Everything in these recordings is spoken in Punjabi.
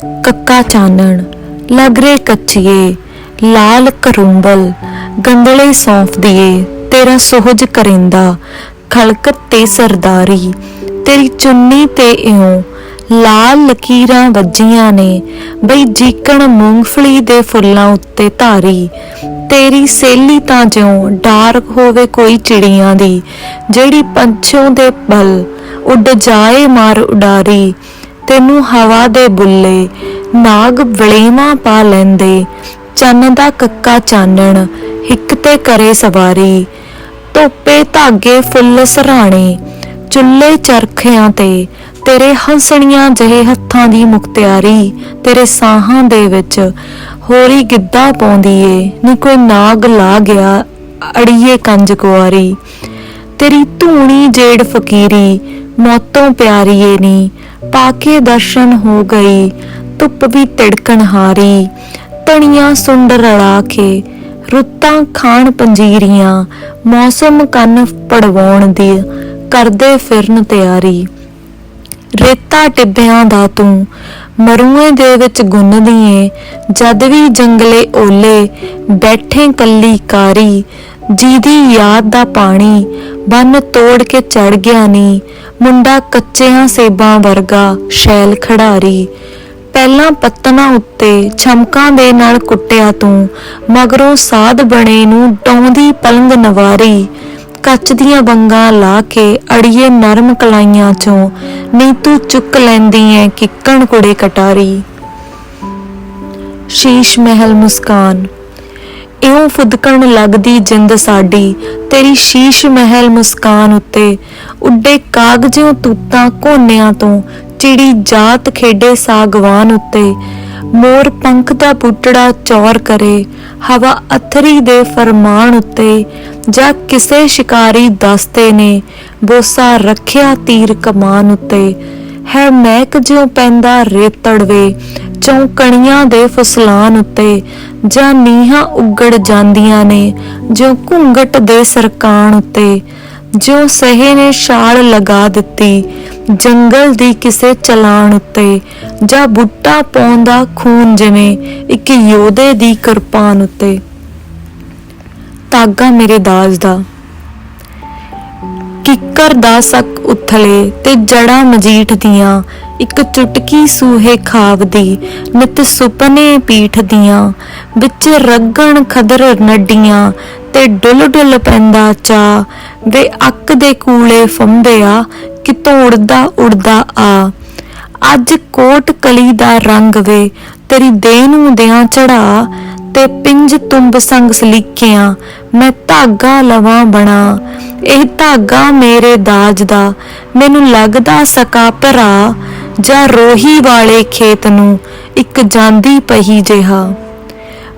ਕੱਕਾ ਚਾਨਣ, ਲਗਰੇ ਕੱਚੀਏ, ਲਾਲ ਕਰੁੰਬਲ ਗੰਦਲੇ ਸੌਂਫ ਦੀਏ, ਤੇਰਾ ਸੋਹਜ ਕਰਿੰਦਾ ਖਲਕਤ ਤੇ ਸਰਦਾਰੀ, ਤੇਰੀ ਚੁੰਨੀ ਤੇ ਇਉਂ, ਲਾਲ ਲਕੀਰਾਂ ਵੱਜੀਆਂ ਨੇ, ਬਈ ਜੀਕਣ ਮੂੰਗਫਲੀ ਦੇ ਫੁੱਲਾਂ ਉੱਤੇ ਧਾਰੀ, ਤੇਰੀ ਸੇਲੀ ਤਾਂ ਜਿਉਂ ਡਾਰਕ ਹੋਵੇ ਕੋਈ ਚਿੜੀਆਂ ਦੀ, ਜਿਹੜੀ ਪੰਛੋਂ ਦੇ ਬਲ ਉੱਡ ਜਾਏ ਮਾਰ ਉਡਾਰੀ ਤੈਨੂੰ ਹਵਾ ਦੇ ਬੁੱਲੇ, ਨਾਗ ਵਲੇਵਾ ਪਾ ਲੈਂਦੇ। ਚੰਨ ਦਾ ਕੱਕਾ ਚਾਨਣ, ਹਿੱਕ ਤੇ ਕਰੇ ਸਵਾਰੀ। ਧੋਪੇ ਧਾਗੇ ਫੁੱਲ ਸਰਾਣੇ, ਚੁੱਲ੍ਹੇ ਚਰਖਿਆਂ ਤੇ। ਤੇਰੇ ਹੰਸਣੀਆਂ ਜਿਹੇ ਹੱਥਾਂ ਦੀ ਮੁਖਤਿਆਰੀ, ਤੇਰੇ ਸਾਹਾਂ ਦੇ ਵਿੱਚ ਹੋਰੀ ਗਿੱਧਾ ਪਾਉਂਦੀ ਏ। ਨੀ ਕੋਈ ਨਾਗ ਲਾ ਗਿਆ ਅੜੀਏ ਕੰਜ ਕੁਆਰੀ। ਤੇਰੀ ਧੂਣੀ ਜੇੜ ਫਕੀਰੀ, ਮੌਤੋਂ ਪਿਆਰੀਏ ਨੀ, ਪਾਕੇ ਦਰਸ਼ਨ ਹੋ ਗਈ, ਧੁੱਪ ਵੀ ਤਿੜਕਣ ਹਾਰੀ ਤਣੀਆਂ ਸੁੰਡ ਰਲਾ ਕੇ, ਰੁੱਤਾਂ ਖਾਣ ਪੰਜੀਰੀਆਂ, ਮੌਸਮ ਕੰਨ ਪੜਵਾਉਣ ਦੀ, ਕਰਦੇ ਫਿਰਨ ਤਿਆਰੀ। ਰੇਤਾ ਟਿੱਬਿਆਂ ਦਾ ਤੂੰ ਮਰੂਏ ਦੇ ਵਿੱਚ ਗੁੰਨਦੀ ਏ ਜਦ ਵੀ ਜੰਗਲੇ ਓਲੇ, ਬੈਠੇ ਕੱਲੀ ਕਾਰੀ ਜਿਹਦੀ ਯਾਦ ਦਾ ਪਾਣੀ, ਬੰਨ ਤੋੜ ਕੇ ਚੜ ਗਿਆ ਨੀ, ਮੁੰਡਾ ਕੱਚਿਆਂ ਸੇਬਾਂ ਵਰਗਾ ਸ਼ੈਲ ਖੜਾਰੀ ਪਹਿਲਾਂ ਪੱਤਨਾ ਉੱਤੇ ਛਮਕਾਂ ਦੇ ਨਾਲ ਕੁੱਟਿਆ ਤੂੰ, ਮਗਰੋਂ ਸਾਧ ਬਣੇ ਨੂੰ ਡੌਂਦੀ ਪਲੰਗ ਨਵਾਰੀ ਕੱਚ ਦੀਆਂ ਬੰਗਾਂ ਲਾ ਕੇ ਅੜੀਏ ਨਰਮ ਕਲਾਈਆਂ ਚੋਂ ਨੀ ਤੂੰ ਚੁੱਕ ਲੈਂਦੀ ਐ ਕਿੱਕਣ ਕੁੜੇ ਕਟਾਰੀ। ਸ਼ੀਸ਼ ਮਹਿਲ ਮੁਸਕਾਨ। ਇਉਂ ਫੁਦਕਣ ਲੱਗਦੀ ਜਿੰਦ ਸਾਡੀ, ਤੇਰੀ ਸ਼ੀਸ਼ ਮਹਿਲ ਮੁਸਕਾਨ ਉੱਤੇ ਉੱਡੇ ਕਾਗਜ਼ੋਂ ਤੂਤਾਂ ਕੋਨਿਆਂ ਤੋਂ, ਚਿੜੀ ਜਾਤ ਖੇਡੇ ਸਾਗਵਾਨ ਉੱਤੇ ਮੋਰ ਪੰਖ ਦਾ ਪੁੱਟੜਾ ਚੌਰ ਕਰੇ, ਹਵਾ ਅਥਰੀ ਦੇ ਫਰਮਾਨ ਉੱਤੇ, ਜਾਂ ਕਿਸੇ ਸ਼ਿਕਾਰੀ ਦਸਤੇ ਨੇ, ਬੋਸਾ ਰੱਖਿਆ ਤੀਰ ਕਮਾਨ ਉੱਤੇ। ਹੈ ਮਹਿਕ ਜਿਉ ਪੈਂਦਾ ਰੇਤੜਵੇ ਚੌਂਕਣੀਆਂ ਦੇ ਫਸਲਾਨ ਉੱਤੇ, ਜਾਂ ਨੀਹਾਂ ਉੱਗੜ ਜਾਂਦੀਆਂ ਨੇ ਜੋ ਘੁੰਗਟ ਦੇ ਸਰਕਾਨ ਉੱਤੇ। ਜੋ ਸਹੇ ਨੇ ਛਾਲ ਲਗਾ ਦਿੱਤੀ, ਜੰਗਲ ਦੀ ਕਿਸੇ ਚਲਾਣ ਉੱਤੇ, ਜਾਂ ਬੁੱਟਾ ਪਾਉਂਦਾ ਖੂਨ ਜਿਵੇਂ ਇੱਕ ਯੋਧੇ ਦੀ ਕਿਰਪਾਨ ਉੱਤੇ। ਤਾਗਾ ਮੇਰੇ ਦਾਜ ਦਾ। ਕਿੱਕਰ ਦਾ ਸਕ ਉਥਲੇ ਤੇ ਜੜਾ ਮਜੀਠ ਦੀਆਂ, ਇੱਕ ਚੁਟਕੀ ਸੂਹੇ ਖਾਵ ਦੀ, ਨਿਤ ਸੁਪਨੇ ਪੀਠ ਦੀਆਂ, ਵਿੱਚ ਰਗਣ ਖਦਰ ਨੱਡੀਆਂ ਤੇ ਡੁੱਲ ਡੁੱਲ ਪੈਂਦਾ ਚਾ, ਵੇ ਅੱਕ ਦੇ ਕੂਲੇ ਫੰਬਿਆ ਕਿਤੋਂ ਉੜਦਾ ਉੜਦਾ ਆ। ਅੱਜ ਕੋਟ ਕਲੀ ਦਾ ਰੰਗ ਵੇ, ਤੇਰੀ ਦੇਹ ਨੂੰ ਦਿਆਂ ਚੜਾ, ਤੇ ਪਿੰਜ ਤੁੰਬ ਸੰਗ ਸਲੀਕਿਆਂ, ਮੈਂ ਧਾਗਾ ਲਵਾਂ ਬਣਾ। ਇਹ ਧਾਗਾ ਮੇਰੇ ਦਾਜ ਦਾ, ਮੈਨੂੰ ਲੱਗਦਾ ਸਕਾ ਭਰਾ, ਜਾਂ ਰੋਹੀ ਵਾਲੇ ਖੇਤ ਨੂੰ, ਇੱਕ ਜਾਂਦੀ ਪਹੀ ਜਿਹਾ।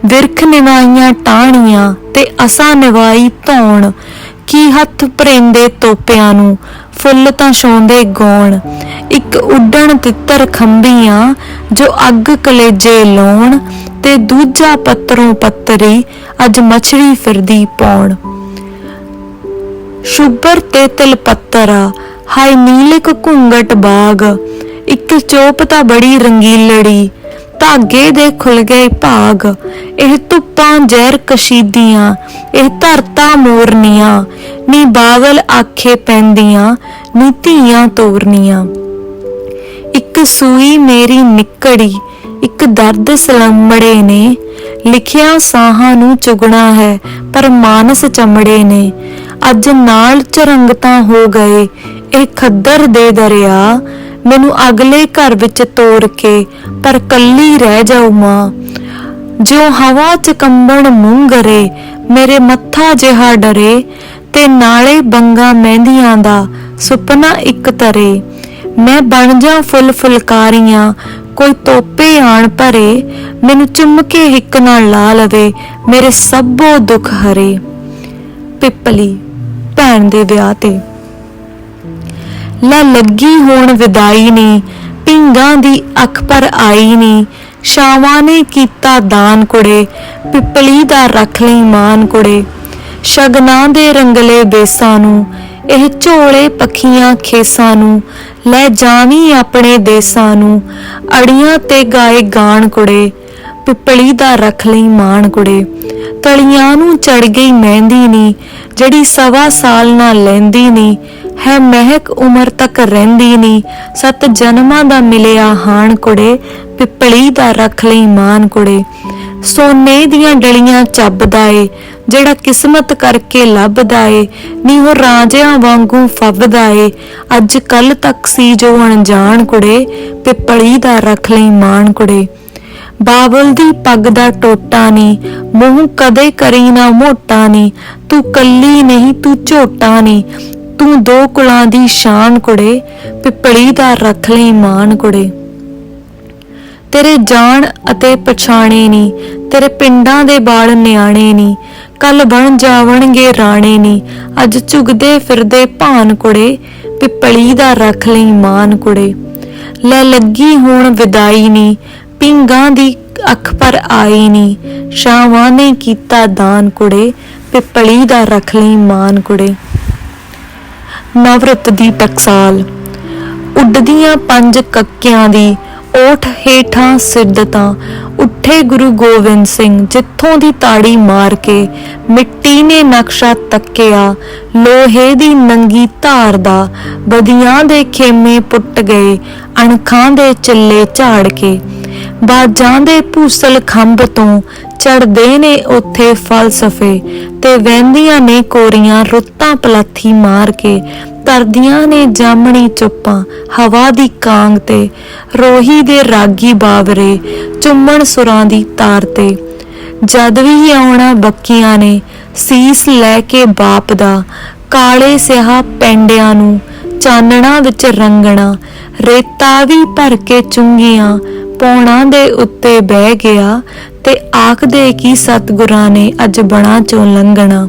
ਵਿਰਖ ਨਿਵਾਈਆਂ ਟਾਹਣੀਆਂ ਤੇ ਅਸਾਂ ਨਿਵਾਈ ਧੌਣ। ਕੀ ਹੱਥ ਭਰੇਂਦੇ ਤੋਪਿਆਂ ਨੂੰ, ਫੁੱਲ ਤਾਂ ਛਾਉਂਦੇ ਗੌਣ। ਇੱਕ ਉੱਡਣ ਤਿੱਤਰ ਖੰਭੀਆਂ, ਜੋ ਅੱਗ ਕਲੇਜੇ ਲਾਉਣ ਤੇ ਦੂਜਾ ਪੱਤਰੋਂ ਪੱਤਰੀ ਅੱਜ ਮਛਰੀ ਫਿਰਦੀ ਪੌਣ ਸ਼ੁਭਰ ਤੇ ਤਿਲ ਪੱਤਰਾ ਹਾਈ ਨੀਲਕ ਘੁੰਗਟ ਬਾਗ। ਇੱਕ ਚੋਪ ਤਾਂ ਬੜੀ ਰੰਗੀਲੜੀ ਧਾਗੇ ਦੇ ਖੁੱਲ ਗਏ ਭਾਗ। ਇਹ ਧੁੱਪਾਂ ਜ਼ਹਿਰ ਕਸ਼ੀਦੀਆਂ, ਇਹ ਧਰਤਾ ਮੋਰਨੀਆਂ। ਨੀ ਬਾਵਲ ਆਖੇ ਪੈਂਦੀਆਂ, ਨੀ ਧੀਆਂ ਤੋਰਨੀਆਂ। ਇੱਕ ਸੂਈ ਮੇਰੀ ਨਿਕੜੀ, ਇੱਕ ਦਰਦ ਸਲੰਮੜੇ ਨੇ। ਲਿਖਿਆ ਸਾਹਾਂ ਨੂੰ ਚੁਗਣਾ ਹੈ, ਪਰ ਮਾਨਸ ਚਮੜੇ ਨੇ। ਅੱਜ ਨਾਲ ਚਰੰਗਤਾ ਹੋ ਗਏ, ਇਹ ਖੱਦਰ ਦੇ ਦਰਿਆ ਮੈਨੂੰ ਅਗਲੇ ਘਰ ਵਿੱਚ ਤੋੜ ਕੇ, ਪਰ ਕੱਲੀ ਰਹਿ ਜਾਉ ਮਾਂ। ਜੋ ਹਵਾ ਚ ਕੰਬਣ ਮੂੰਗਰੇ ਮੇਰੇ ਮੱਥਾ ਜਿਹਾ ਡਰੇ, ਤੇ ਨਾਲੇ ਬੰਗਾ ਮਹਿੰਦੀਆਂ ਦਾ ਸੁਪਨਾ ਇੱਕ ਤਰੇ। ਮੈਂ ਬਣ ਜਾ ਫੁੱਲ ਫੁਲਕਾਰੀਆਂ, ਕੋਈ ਤੋਪੇ ਆਣ ਭਰੇ, ਮੈਨੂੰ ਚੁੰਮ ਕੇ ਹਿੱਕ ਨਾਲ ਲਾ ਲਵੇ, ਮੇਰੇ ਸਭੋ ਦੁੱਖ ਹਰੇ। ਪਿੱਪਲੀ, ਭੈਣ ਦੇ ਵਿਆਹ ਤੇ। ਲੈ ਲੱਗੀ ਹੋਣ ਵਿਦਾਈ ਨੀ, ਪਿੰਗਾਂ ਦੀ ਅੱਖ ਪਰ ਆਈ ਨੀ। ਸ਼ਾਵਾਂ ਨੇ ਕੀਤਾ ਦਾਨ ਕੁੜੇ, ਪਿੱਪਲੀ ਦਾ ਰੱਖ ਲਈ ਮਾਨ ਕੁੜੇ। ਸ਼ਗਨਾਂ ਦੇ ਰੰਗਲੇ ਬੇਸਾਂ ਨੂੰ, ਇਹ ਝੋਲੇ ਪੱਖੀਆਂ ਖੇਸਾਂ ਨੂੰ, ਲੈ ਜਾਵੀਂ ਆਪਣੇ ਦੇਸਾਂ ਨੂੰ। ਅੜੀਆਂ ਤੇ ਗਾਏ ਗਾਣ ਕੁੜੇ, ਪਿਪਲੀ ਦਾ ਰੱਖ ਲਈ ਮਾਣ ਕੁੜੇ। ਤਲੀਆਂ ਨੂੰ ਚੜ ਗਈ ਮਹਿੰਦੀ ਨੀ, ਜਿਹੜੀ ਸਵਾ ਸਾਲ ਨਾਲ ਲੈਂਦੀ ਨੀ। ਹੈ ਮਹਿਕ ਉਮਰ ਤੱਕ ਰਹਿੰਦੀ ਨੀ ਸਤ ਜਨਮਾਂ ਦਾ ਮਿਲਿਆ ਹਾਣ ਕੁੜੇ, ਪਿੱਪਲੀ ਦਾ ਰੱਖ ਲਈ ਮਾਨ ਕੁੜੇ। ਸੋਨੇ ਦੀਆਂ ਡਲੀਆਂ ਚੱਬਦਾ ਏ, ਜਿਹੜਾ ਕਿਸਮਤ ਕਰਕੇ ਲੱਭਦਾ ਏ, ਨੀ ਉਹ ਰਾਜਿਆਂ ਵਾਂਗੂ ਫੱਬਦਾ ਏ। ਅੱਜ ਕੱਲ ਤੱਕ ਸੀ ਜੋ ਅਣਜਾਣ ਕੁੜੇ, ਪਿੱਪਲੀ ਦਾ ਰੱਖ ਲਈ ਮਾਣ ਕੁੜੇ। ਬਾਬਲ ਦੀ ਪੱਗ ਦਾ ਟੋਟਾ ਨੀ, ਮੂੰਹ ਕਦੇ ਕਰੀ ਨਾ ਮੋਟਾ ਨੀ, ਤੂੰ ਕੱਲੀ ਨਹੀਂ, ਤੂੰ ਝੋਟਾ ਨੀ। ਤੂੰ ਦੋ ਕੁਲਾਂ ਦੀ ਸ਼ਾਨ ਕੁੜੇ, ਪਿੱਪਲੀ ਦਾ ਰੱਖ ਲਈ ਮਾਨ ਕੁੜੇ। ਤੇਰੇ ਜਾਣ ਅਤੇ ਪਛਾਣੇ ਨੀ, ਤੇਰੇ ਪਿੰਡਾਂ ਦੇ ਬਾਲ ਨਿਆਣੇ ਨੀ ਕੱਲ ਬਣ ਜਾਵਣਗੇ ਰਾਣੇ ਨੀ, ਅੱਜ ਝੁਗਦੇ ਫਿਰਦੇ ਭਾਨ ਕੁੜੇ, ਪਿਪਲੀ ਦਾ ਰੱਖ ਲਈ ਮਾਨ ਕੁੜੇ। ਲੈ ਲੱਗੀ ਹੁਣ ਵਿਦਾਈ ਨੀ, ਪਿੰਗਾਂ ਦੀ ਅੱਖ ਪਰ ਆਈ ਨੀ ਸ਼ਾਵਾਂ ਨੇ ਕੀਤਾ ਦਾਨ ਕੁੜੇ, ਪਿਪਲੀ ਦਾ ਰੱਖ ਲਈ ਮਾਨ ਕੁੜੇ। ਨਵਰਤ ਦੀ ਟਕਸਾਲ। ਉੱਡਦੀਆਂ ਪੰਜ ਕੱਕਿਆਂ ਦੀ ਓਠ ਹੇਠਾਂ ਸਿੱਧਤਾਂ ਉੱਠੇ ਗੁਰੂ ਗੋਬਿੰਦ ਸਿੰਘ ਜਿੱਥੋਂ ਦੀ ਤਾੜੀ ਮਾਰ ਕੇ ਮਿੱਟੀ ਨੇ ਨਕਸ਼ਾ ਤੱਕਿਆ, ਲੋਹੇ ਦੀ ਨੰਗੀ ਧਾਰ ਦਾ। ਬਦੀਆਂ ਦੇ ਖੇਮੇ ਪੁੱਟ ਗਏ, ਅਣਖਾਂ ਦੇ ਚਿੱਲੇ ਝਾੜ ਕੇ। ਬਾਜਾਂ ਦੇ ਭੂਸਲ ਖੰਭ ਤੋਂ ਚੜਦੇ ਨੇ ਉੱਥੇ ਫਲਸਫੇ ਤੇ ਵਹਿੰਦੀਆਂ ਨੇ ਕੋਰੀਆਂ ਰੁੱਤਾਂ ਪਲਾਥੀ ਮਾਰ ਕੇ, ਤਰਦੀਆਂ ਨੇ ਜਾਮਣੀ ਚੁੱਪਾਂ ਹਵਾ ਦੀ ਕਾਂਗ ਤੇ, ਰੋਹੀ ਦੇ ਰਾਗੀ ਬਾਵਰੇ ਚੁੰਮਣ ਸੁਰਾਂ ਦੀ ਤਾਰ ਤੇ। ਜਦ ਵੀ ਆਉਣਾ ਬੱਕੀਆਂ ਨੇ, ਸੀਸ ਲੈ ਕੇ ਬਾਪ ਦਾ, ਕਾਲੇ ਸਿਆਹ ਪੈਂਡਿਆਂ ਨੂੰ ਚਾਨਣਾ ਵਿੱਚ ਰੰਗਣਾ, ਰੇਤਾ ਵੀ ਭਰ ਕੇ ਚੁੰਗੀਆਂ ਪੌਣਾ ਦੇ ਉੱਤੇ ਬਹਿ ਗਿਆ ਤੇ ਆਖਦੇ ਕਿ ਸਤਗੁਰਾਂ ਨੇ ਅੱਜ ਬਣਾ ਚੋਂ ਲੰਘਣਾ।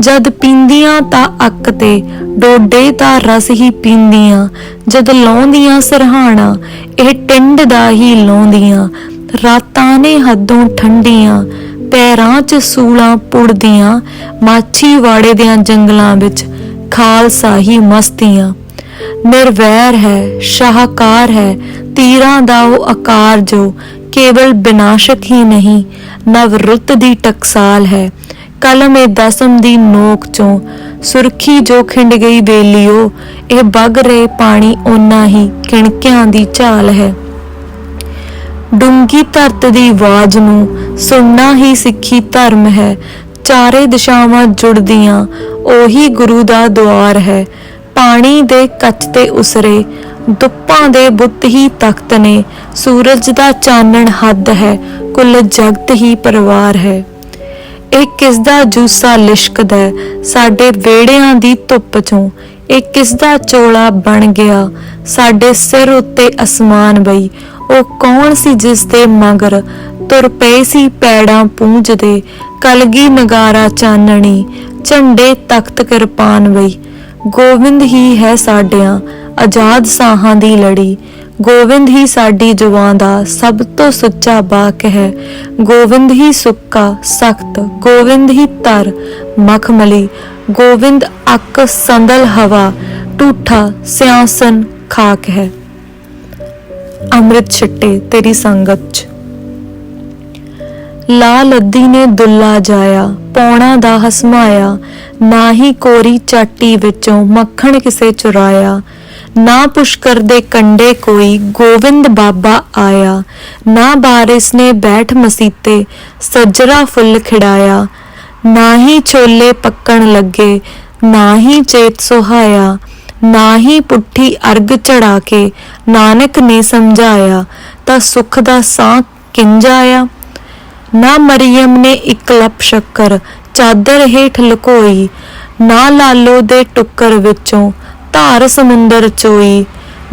ਜਦ ਪੀਂਦੀਆਂ ਤਾਂ ਅੱਕ ਤੇ, ਡੋਡੇ ਦਾ ਰਸ ਹੀ ਪੀਂਦੀਆਂ। ਜਦ ਲਾਉਂਦੀਆਂ ਸਰਹਾਣਾ, ਇਹ ਟਿੰਡ ਦਾ ਹੀ ਲਾਉਂਦੀਆਂ। ਰਾਤਾਂ ਨੇ ਹੱਦੋਂ ਠੰਡੀਆਂ, ਪੈਰਾਂ 'ਚ ਸੂਲਾਂ ਪੁੜਦੀਆਂ ਮਾਛੀ ਵਾੜੇ ਦਿਆਂ ਜੰਗਲਾਂ ਵਿੱਚ ਖਾਲਸਾ ਹੀ ਮਸਤੀਆਂ। ਨਿਰਵੈਰ ਹੈ, ਸ਼ਾਹਕਾਰ ਹੈ, ਤੀਰਾਂ ਦਾ ਉਹ ਆਕਾਰ ਜੋ ਕੇਵਲ ਬਿਨਾਸ਼ਕ ਹੀ ਨਹੀਂ ਨਵ ਰੁੱਤ ਦੀ ਟਕਸਾਲ ਹੈ। ਕਲਮ ਏ ਦਸਮ ਦੀ ਨੋਕ ਚੋਂ ਸੁਰਖੀ ਜੋ ਖਿੰਡ ਗਈ ਬੇਲੀਓ ਇਹ ਵਗ ਰਹੇ ਪਾਣੀ ਓਨਾ ਹੀ ਕਿਣਕਿਆਂ ਦੀ ਝਾਲ ਹੈ। ਡੂੰਗੀ ਧਰਤ ਦੀ ਆਵਾਜ਼ ਨੂੰ ਸੁਣਨਾ ਹੀ ਸਿੱਖੀ ਧਰਮ ਹੈ। ਚਾਰੇ ਦਿਸ਼ਾਵਾਂ ਜੁੜਦੀਆਂ, ਉਹੀ ਗੁਰੂ ਦਾ ਦੁਆਰ ਹੈ। ਪਾਣੀ ਦੇ ਕੱਚ ਤੇ ਉਸਰੇ, ਦੁੱਪਾਂ ਦੇ ਬੁੱਤ ਹੀ ਤਖਤ ਨੇ। ਸੂਰਜ ਦਾ ਚਾਨਣ ਹੱਦ ਹੈ, ਕੁੱਲ ਜਗਤ ਹੀ ਪਰਿਵਾਰ ਹੈ। ਇਹ ਕਿਸ ਦਾ ਜੂਸਾ ਲਿਸ਼ਕਦਾ ਸਾਡੇ ਵਿਹੜਿਆਂ ਦੀ ਧੁੱਪ ਚੋਂ? ਇਹ ਕਿਸ ਦਾ ਚੋਲਾ ਬਣ ਗਿਆ, ਸਾਡੇ ਸਿਰ ਉੱਤੇ ਅਸਮਾਨ ਬਈ? ਉਹ ਕੌਣ ਸੀ ਜਿਸ ਦੇ ਮਗਰ ਤੁਰ ਪਏ ਸੀ ਪੈੜਾਂ ਪੂੰਝਦੇ? ਕਲਗੀ ਨਗਾਰਾ ਚਾਨਣੀ, ਝੰਡੇ ਤਖਤ ਕਿਰਪਾਨ ਬਈ? ਗੋਬਿੰਦ ਹੀ ਹੈ ਸਾਡਿਆਂ, ਆਜ਼ਾਦ ਸਾਹਾਂ ਦੀ ਲੜੀ। ਗੋਬਿੰਦ ਹੀ ਸਾਡੀ ਜਵਾਂ ਦਾ ਸਭ ਤੋਂ ਸੱਚਾ ਬਾਕ ਹੈ। ਗੋਬਿੰਦ ਹੀ ਸੁੱਕਾ, ਸਖਤ ਗੋਬਿੰਦ ਹੀ ਤਰ, ਮਖਮਲੀ। ਗੋਬਿੰਦ ਅੱਕ ਸੰਦਲ ਹਵਾ ਟੂਠਾ ਸਿਆਸਨ ਖਾਕ ਹੈ। ਅੰਮ੍ਰਿਤ ਛੱਟੇ ਤੇਰੀ ਸੰਗਤ ਚ। ਲਾ ਲੱਦੀ ਨੇ ਦੁੱਲਾ ਜਾਇਆ, ਪੌਣਾ ਦਾ ਹਸਮਾਇਆ ਨਾ ਹੀ ਕੋਰੀ ਚਾਟੀ ਵਿੱਚੋਂ ਮੱਖਣ ਕਿਸੇ ਚੁਰਾਇਆ। ਨਾ ਪੁਸ਼ਕਰ ਦੇ ਕੰਡੇ ਕੋਈ ਗੋਵਿੰਦ ਬਾਬਾ ਆਇਆ। ਨਾ ਬਾਰਿਸ ਨੇ ਬੈਠ ਮਸੀਤੇ ਸੱਜਰਾ ਫੁੱਲ ਖਿੜਾਇਆ। ਨਾ ਹੀ ਛੋਲੇ ਪੱਕਣ ਲੱਗੇ ਨਾ ਹੀ ਚੇਤ ਸੁਹਾਇਆ। ਨਾ ਹੀ ਪੁੱਠੀ ਅਰਗ ਚੜਾ ਕੇ ਨਾਨਕ ਨੇ ਸਮਝਾਇਆ, ਤਾਂ ਸੁਖ ਦਾ ਸਾਹ ਕਿੰਜ ਆਇਆ? ਨਾ ਮਰੀਮ ਨੇ ਇਕਲਪ ਸ਼ੱਕਰ, ਚਾਦਰ ਹੇਠ ਲੁਕੋਈ, ਨਾ ਲਾਲੋ ਦੇ ਟੁੱਕਰ ਵਿੱਚੋਂ ਧਾਰ ਸਮੁੰਦਰ ਚੋਈ,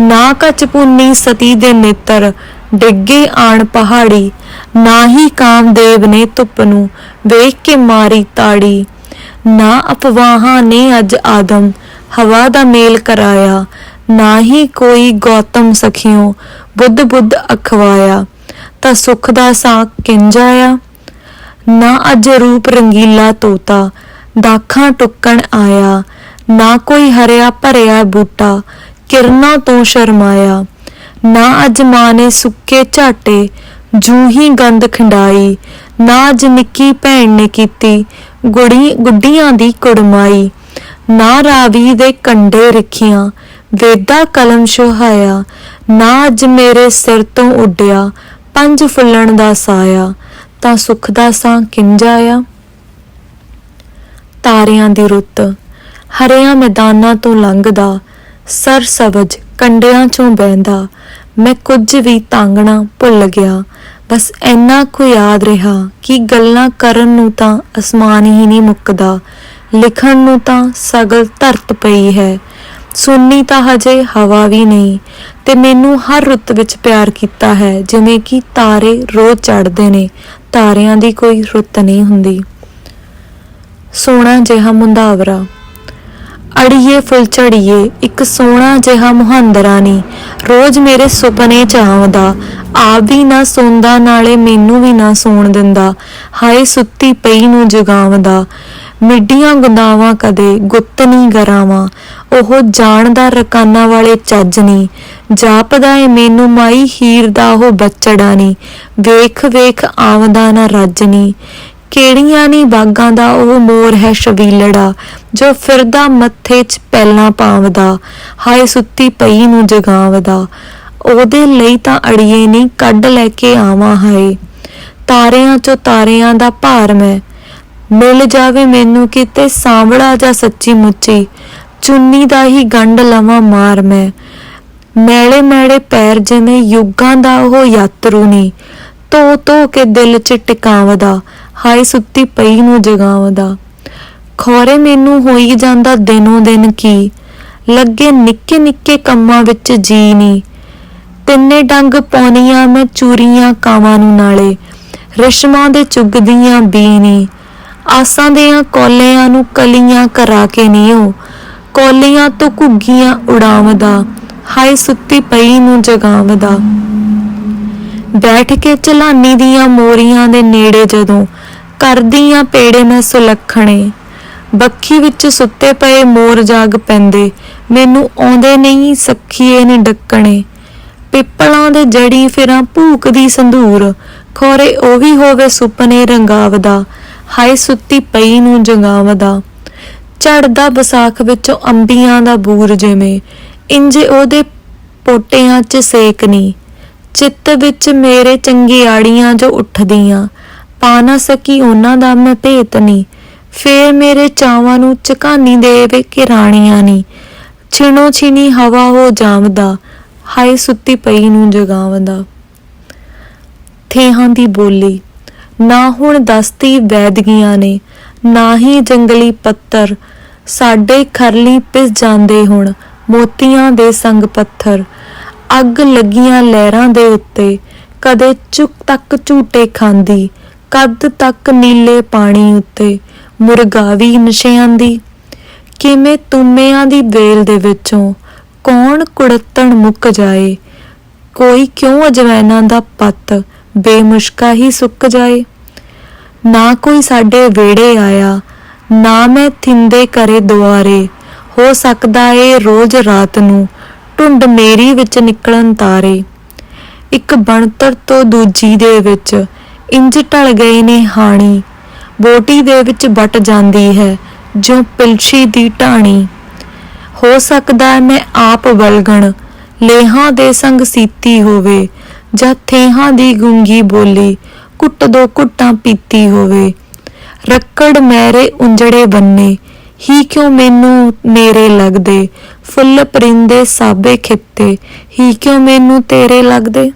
ਨਾ ਕਚਪੂਨੀ ਸਤੀ ਦੇ ਨੇਤਰ, ਡਿੱਗੇ ਆਣ ਪਹਾੜੀ, ਨਾ ਹੀ ਕਾਮਦੇਵ ਨੇ ਧੁੱਪ ਨੂੰ ਵੇਖ ਕੇ ਮਾਰੀ ਤਾੜੀ, ਨਾ ਅਫਵਾਹਾਂ ਨੇ ਅੱਜ ਆਦਮ ਹਵਾ ਦਾ ਮੇਲ ਕਰਾਇਆ, ਨਾ ਹੀ ਕੋਈ ਗੌਤਮ ਸਖਿਓ ਬੁੱਧ ਬੁੱਧ ਅਖਵਾਇਆ। ਤਾਂ ਸੁਖ ਦਾ ਸਾਹ ਕਿੰਜ ਆਇਆ? ਨਾ ਅੱਜ ਰੂਪ ਰੰਗੀਲਾ ਤੋਤਾ, ਦਾਖਾਂ ਟੁੱਕਣ ਆਇਆ, ਨਾ ਕੋਈ ਹਰਿਆ ਭਰਿਆ ਬੂਟਾ, ਕਿਰਨਾਂ ਤੋਂ ਸ਼ਰਮਾਇਆ। ਨਾ ਅੱਜ ਮਾਂ ਨੇ ਸੁੱਕੇ ਝਾਟੇ, ਜੂ ਹੀ ਗੰਦ ਖੰਡਾਈ, ਨਾ ਅੱਜ ਨਿੱਕੀ ਭੈਣ ਨੇ ਕੀਤੀ, ਗੁੜੀ, ਗੁੱਡੀਆਂ ਦੀ ਕੁੜਮਾਈ। ਨਾ ਰਾਵੀ ਦੇ ਕੰਡੇ ਰੱਖੀਆਂ, ਵੇਦਾ ਕਲਮ ਸੁਹਾਇਆ ਨਾ ਅੱਜ ਮੇਰੇ ਸਿਰ ਤੋਂ ਉੱਡਿਆ ਪੰਜ ਫੁੱਲਣ ਦਾ ਸਾਇਆ, ਤਾਂ ਸੁਖ ਦਾ ਸਾਂ ਕਿੰਜ ਤਾਰਿਆਂ ਦੀ ਰੁੱਤ, ਹਰਿਆਂ ਮੈਦਾਨਾਂ ਤੋਂ ਲੰਘਦਾ, ਸਰ ਸਬਜ ਕੰਡਿਆਂ ਚੋਂ ਬਹਿੰਦਾ, ਮੈਂ ਕੁਝ ਵੀ ਤਾਂਗਣਾ ਭੁੱਲ ਗਿਆ, ਬਸ ਇੰਨਾ ਕੁ ਯਾਦ ਰਿਹਾ ਕਿ ਗੱਲਾਂ ਕਰਨ ਨੂੰ ਤਾਂ ਅਸਮਾਨ ਹੀ ਨਹੀਂ ਮੁੱਕਦਾ, ਲਿਖਣ ਨੂੰ ਤਾਂ ਸਗਲ ਧਰਤ ਪਈ ਹੈ ਸੁਣਨੀ ਤਾਂ ਹਜੇ ਹਵਾ ਵੀ ਨਹੀਂ, ਤੇ ਮੈਨੂੰ ਹਰ ਰੁੱਤ ਵਿੱਚ ਪਿਆਰ ਕੀਤਾ ਹੈ, ਜਿਵੇਂ ਕਿ ਤਾਰੇ ਰੋਜ਼ ਚੜ੍ਹਦੇ ਨੇ, ਤਾਰਿਆਂ ਦੀ ਕੋਈ ਰੁੱਤ ਨਹੀਂ ਹੁੰਦੀ। ਸੋਹਣਾ ਜਿਹਾ ਮੁੰਦਾਵਰਾ। ਅੜੀਏ ਫੁੱਲ ਝੜੀਏ ਇੱਕ ਸੋਹਣਾ ਜਿਹਾ ਮੁਹੰਦਰਾ ਨੀ ਰੋਜ਼ ਮੇਰੇ ਸੁਪਨੇ ਚ ਆਉਂਦਾ। ਆਪ ਵੀ ਨਾ ਸੌਂਦਾ, ਨਾਲੇ ਮੈਨੂੰ ਵੀ ਨਾ ਸੌਣ ਦਿੰਦਾ। ਹਾਏ, ਸੁੱਤੀ ਪਈ ਨੂੰ ਜਗਾਉਂਦਾ। ਮਿੱਡੀਆਂ ਗੁੰਦਾਵਾਂ ਕਦੇ ਗੁੱਤ ਨਹੀਂ ਗਰਾਵਾਂ। ਉਹ ਜਾਣਦਾ ਰਕਾਨਾ ਵਾਲੇ ਚੱਜ ਨਹੀਂ। ਜਾਪਦਾ ਏ ਮੈਨੂੰ ਮਾਈ ਹੀਰ ਦਾ ਉਹ ਬੱਚੜਾ ਨਹੀਂ। ਵੇਖ ਵੇਖ ਆਵਦਾ ਨਾ ਰੱਜ ਨਹੀਂ। ਕਿਹੜੀਆਂ ਨੀ ਬਾਗਾਂ ਦਾ ਉਹ ਮੋਰ ਹੈ ਸ਼ਵੀਲੜਾ ਜੋ ਫਿਰਦਾ ਮੱਥੇ 'ਚ ਪੈਲਾਂ ਪਾਵਦਾ, ਹਾਏ ਸੁੱਤੀ ਪਈ ਨੂੰ ਜਗਾਵਦਾ। ਉਹਦੇ ਲਈ ਤਾਂ ਅੜੀਏ ਨਹੀਂ ਕੱਢ ਲੈ ਕੇ ਆਵਾਂ ਹਾਏ। ਤਾਰਿਆਂ 'ਚੋਂ ਤਾਰਿਆਂ ਦਾ ਭਾਰ ਮੈਂ। ਮਿਲ ਜਾਵੇ ਮੈਨੂੰ ਕਿਤੇ ਸਾਂਵੜਾ ਜਾਂ ਸੱਚੀ ਮੁੱਚੀ, ਚੁੰਨੀ ਦਾ ਹੀ ਗੰਢ ਲਵਾਂ ਮਾਰ ਮੈਂ। ਮੈਲੇ ਮੈਲੇ ਪੈਰ ਜਿਵੇਂ ਯੁੱਗਾਂ ਦਾ ਉਹ ਯਾਤਰੂ ਨਹੀਂ ਧੋ ਧੋ ਕੇ ਦਿਲ 'ਚ ਟਿਕਾਵਦਾ। ਹਾਏ ਸੁੱਤੀ ਪਈ ਨੂੰ ਜਗਾਵਦਾ ਖੋਰੇ ਮੈਨੂੰ ਹੋਈ ਜਾਂਦਾ ਦਿਨੋਂ ਦਿਨ ਕੀ। ਲੱਗੇ ਨਿੱਕੇ ਨਿੱਕੇ ਕੰਮਾਂ ਵਿੱਚ ਜੀ ਨਹੀਂ। ਤਿੰਨੇ ਡੰਗ ਪਾਉਣੀਆਂ ਮੈਂ ਚੂਰੀਆਂ ਕਾਵਾਂ ਨੂੰ ਨਾਲੇ। ਰਿਸ਼ਮਾਂ ਦੇ ਚੁਗਦੀਆਂ ਬੀਨੀ ਆਸਾਂ ਦੀਆਂ ਕੋਲਿਆਂ ਨੂੰ ਕਲੀਆਂ ਕਰਾ ਕੇ ਨੀਓ। ਕੋਲੀਆਂ ਤੋਂ ਘੁੱਗੀਆਂ ਉਡਾਵਦਾ ਹਾਏ ਸੁੱਤੀ ਪਈ ਨੂੰ ਜਗਾਵਦਾ ਬੈਠ ਕੇ ਚਲਾਨੀ ਦੀਆਂ ਮੋਰੀਆਂ ਦੇ ਨੇੜੇ ਜਦੋਂ ਕਰਦੀਆਂ ਪੇੜੇ ਮੈਂ ਸੁਲੱਖਣੇ। ਬੱਖੀ ਵਿੱਚ ਸੁੱਤੇ ਪਏ ਮੋਰ ਜਾਗ ਪੈਂਦੇ। ਮੈਨੂੰ ਆਉਂਦੇ ਨਹੀਂ, ਸਖੀਏ ਨੇ ਡੱਕਣੇ। ਪਿੱਪਲਾਂ ਦੇ ਜੜੀ ਫਿਰਾਂ ਭੂਕਦੀ ਸੰਧੂਰ। ਖੋਰੇ ਉਹ ਹੋਵੇ ਸੁਪਨੇ ਰੰਗਾਵਦਾ। ਹਾਏ ਸੁੱਤੀ ਪਈ ਨੂੰ ਜਗਾਵਦਾ। ਝੜਦਾ ਵਿਸਾਖ ਵਿੱਚੋਂ ਅੰਬੀਆਂ ਦਾ ਬੂਰ ਜਿਵੇਂ। ਇੰਜੇ ਉਹਦੇ ਪੋਟਿਆਂ 'ਚ ਸੇਕ ਨਹੀਂ ਚਿੱਤ ਵਿੱਚ ਮੇਰੇ ਚੰਗੀ ਆੜੀਆਂ ਜੋ ਉੱਠਦੀਆਂ। ਪਾ ਨਾ ਸਕੀ ਉਹਨਾਂ ਦਾ ਮੈਂ ਭੇਤ ਨਹੀਂ ਫੇਰ ਮੇਰੇ ਚਾਵਾਂ ਨੂੰ ਚਕਾਨੀ ਦੇਵੇ ਕਿ ਨਹੀਂ ਛਿਣੋ ਛਿਣੀ ਹਵਾ ਹੋ ਜਾਵਦਾ, ਹਾਏ ਸੁੱਤੀ ਪਈ ਨੂੰ ਜਗਾਵਦਾ। ਥੇਹਾਂ ਦੀ ਬੋਲੀ, ਨਾ ਹੁਣ ਦਸਤੀ ਵੈਦਗੀਆਂ ਨੇ, ਨਾ ਹੀ ਜੰਗਲੀ ਪੱਤਰ ਸਾਡੇ ਖਰਲੀ ਪਿਸ ਜਾਂਦੇ ਹੁਣ, ਮੋਤੀਆਂ ਦੇ ਸੰਗ ਪੱਥਰ। ਅੱਗ ਲੱਗੀਆਂ ਲਹਿਰਾਂ ਦੇ ਉੱਤੇ, ਕਦੇ ਚੁੱਕ ਤੱਕ ਝੂਟੇ ਖਾਂਦੀ ਕਦ ਤੱਕ ਨੀਲੇ ਪਾਣੀ ਉੱਤੇ ਮੁਰਗਾਵੀ ਨਸ਼ਿਆਂ ਦੀ? ਕਿਵੇਂ ਤੁਮਿਆਂ ਦੀ ਵੇਲ ਦੇ ਵਿੱਚੋਂ ਕੌਣ ਕੁੜੱਤਣ ਮੁੱਕ ਜਾਏ? ਕੋਈ ਕਿਉਂ ਅਜਵੈਨਾਂ ਦਾ ਪੱਤ ਬੇਮੁਸ਼ਕਾ ਹੀ ਸੁੱਕ ਜਾਏ? ਨਾ ਕੋਈ ਸਾਡੇ ਵੇੜੇ ਆਇਆ, ਨਾ ਮੈਂ ਥਿੰਦੇ ਕਰੇ ਦੁਆਰੇ। ਹੋ ਸਕਦਾ ਏ ਰੋਜ਼ ਰਾਤ ਨੂੰ ਢੁੰਡ ਮੇਰੀ ਵਿੱਚ ਨਿਕਲਣ ਤਾਰੇ। ਇੱਕ ਬਣਤਰ ਤੋਂ ਦੂਜੀ ਦੇ ਵਿੱਚ ਇੰਜ ਢਲ ਗਏ ਨੇ ਹਾਣੀ। ਬੋਟੀ ਦੇ ਵਿੱਚ ਵਟ ਜਾਂਦੀ ਹੈ ਜੋ ਪਿਲਛੀ ਦੀ ਢਾਣੀ। ਹੋ ਸਕਦਾ ਮੈਂ ਆਪ ਵਲਗਣ, ਲੇਹਾਂ ਦੇ ਸੰਗ ਸੀਤੀ ਹੋਵੇ, ਜਾਂ ਥੇਹਾਂ ਦੀ ਗੁੰਗੀ ਬੋਲੀ, ਕੁੱਟ ਦੋ ਕੁੱਟਾਂ ਪੀਤੀ ਹੋਵੇ। ਰੱਕੜ ਮੈਰੇ ਉੰਜੜੇ ਬੰਨੇ, ਹੀ ਕਿਉਂ ਮੈਨੂੰ ਮੇਰੇ ਲੱਗਦੇ? ਫੁੱਲ ਪਰਿੰਦੇ ਸਾਬੇ ਖਿੱਤੇ, ਹੀ ਕਿਉਂ ਮੈਨੂੰ ਤੇਰੇ ਲੱਗਦੇ?